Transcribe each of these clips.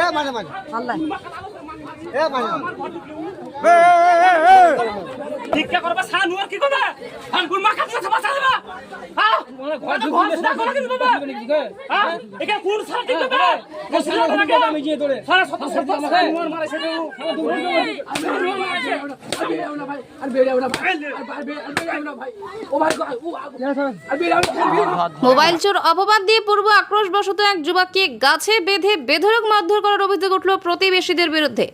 এ মানে মানে আল্লাহ এ মানে ভিক্ষা করবা সানু কি করবা? আর গুল মা কাছে বাঁচা দেবা। মোবাইল চোর অপবাদ দিয়ে পূর্ব আক্রোশবশত এক যুবককে গাছে বেঁধে বেধরক মারধর করার অভিযোগ উঠল প্রতিবেশীদের বিরুদ্ধে।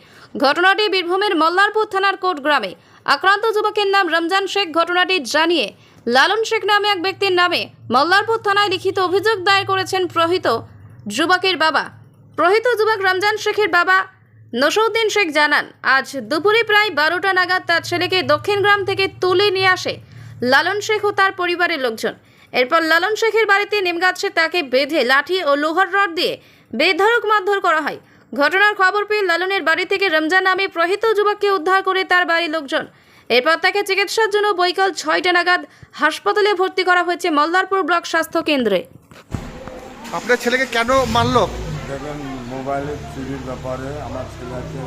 ঘটনাটি বীরভূমের মল্লারপুর থানার কোট গ্রামে আক্রান্ত যুবকের নাম রমজান শেখ। ঘটনাটি জানিয়ে লালন শেখ নামে এক ব্যক্তির নামে মল্লারপুর থানায় লিখিত অভিযোগ দায়ের করেছেন প্রহিত যুবকের বাবা। প্রহিত যুবক রমজান শেখের বাবা নসরুদ্দিন শেখ জানান, আজ দুপুরে প্রায় বারোটা নাগাদ তার ছেলেকে দক্ষিণ গ্রাম থেকে তুলে নিয়ে আসে লালন শেখ ও তার পরিবারের লোকজন। এরপর লালন শেখের বাড়িতে নিমগাছে তাকে বেঁধে লাঠি ও লোহার রড দিয়ে বেধড়ক মারধর করা হয়। ঘটনার খবর পেয়ে লালনের বাড়ি থেকে রমজান নামে প্রহিত যুবককে উদ্ধার করে তার বাড়ির লোকজন এরপর তাকে চিকিৎসার জন্য বৈকাল ছয়টা নাগাদ হাসপাতালে ভর্তি করা হয়েছে মল্লারপুর ব্লক স্বাস্থ্য কেন্দ্রে। আপনার ছেলেকে কেন মারলো? দেখবেন মোবাইলের চুরির ব্যাপারে আমার ছেলেকে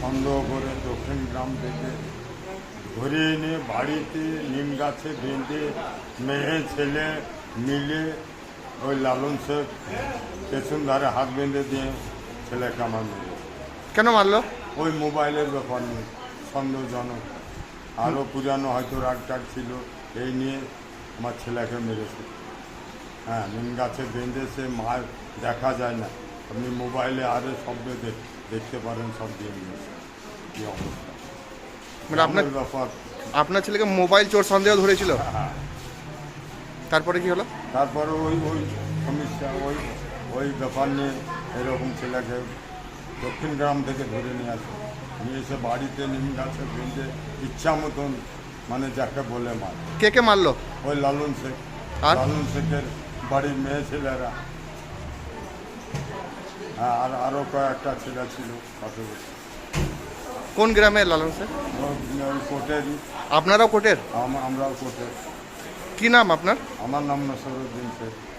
সন্দেহ করে দক্ষিণ গ্রাম থেকে ধরে এনে বাড়িতে নিম গাছে বেঁধে মেয়ে ছেলে মিলে ওই লালন শেখ পেছন ধারে হাত বেঁধে দিয়ে ছেলেকে আমার মেরে কেন মারলো? ওই মোবাইলের ব্যাপার নিয়ে সন্দেহজনক। আরও পুরানো হয়তো রাগ টাগ ছিল এই নিয়ে আমার ছেলেকে মেরেছে। হ্যাঁ নিম গাছে বেঁধেছে মার দেখা যায় না। আপনি মোবাইলে আরও শব্দ দেখ- দেখতে পারেন সব দিয়ে নিয়েছে কী অবস্থা? মানে আপনার ব্যাপার। আপনার ছেলেকে মোবাইল চোর সন্দেহ ধরেছিল? হ্যাঁ। তারপরে কি হলো? তারপরে ওই ওই সমস্যা ওই ওই ব্যাপার নিয়ে এরকম ছেলেকে দক্ষিণ গ্রাম থেকে ধরে নিয়ে আসে। নিয়ে এসে বাড়িতে নিম গাছে বেঁধে ইচ্ছা মতন মানে যাকে বলে মার। কে কে মারলো? ওই লালন শেখ। আর? লালন শেখের বাড়ির মেয়ে ছেলেরা। হ্যাঁ, আর আরও কয়েকটা ছেলে ছিল পাশাপাশি কোন গ্রামে লালন ওই- ওই আপনারাও কোর্টের আমরাও কোর্টের কি নাম আপনার? আমার নাম নসরুদ্দিন শেখ।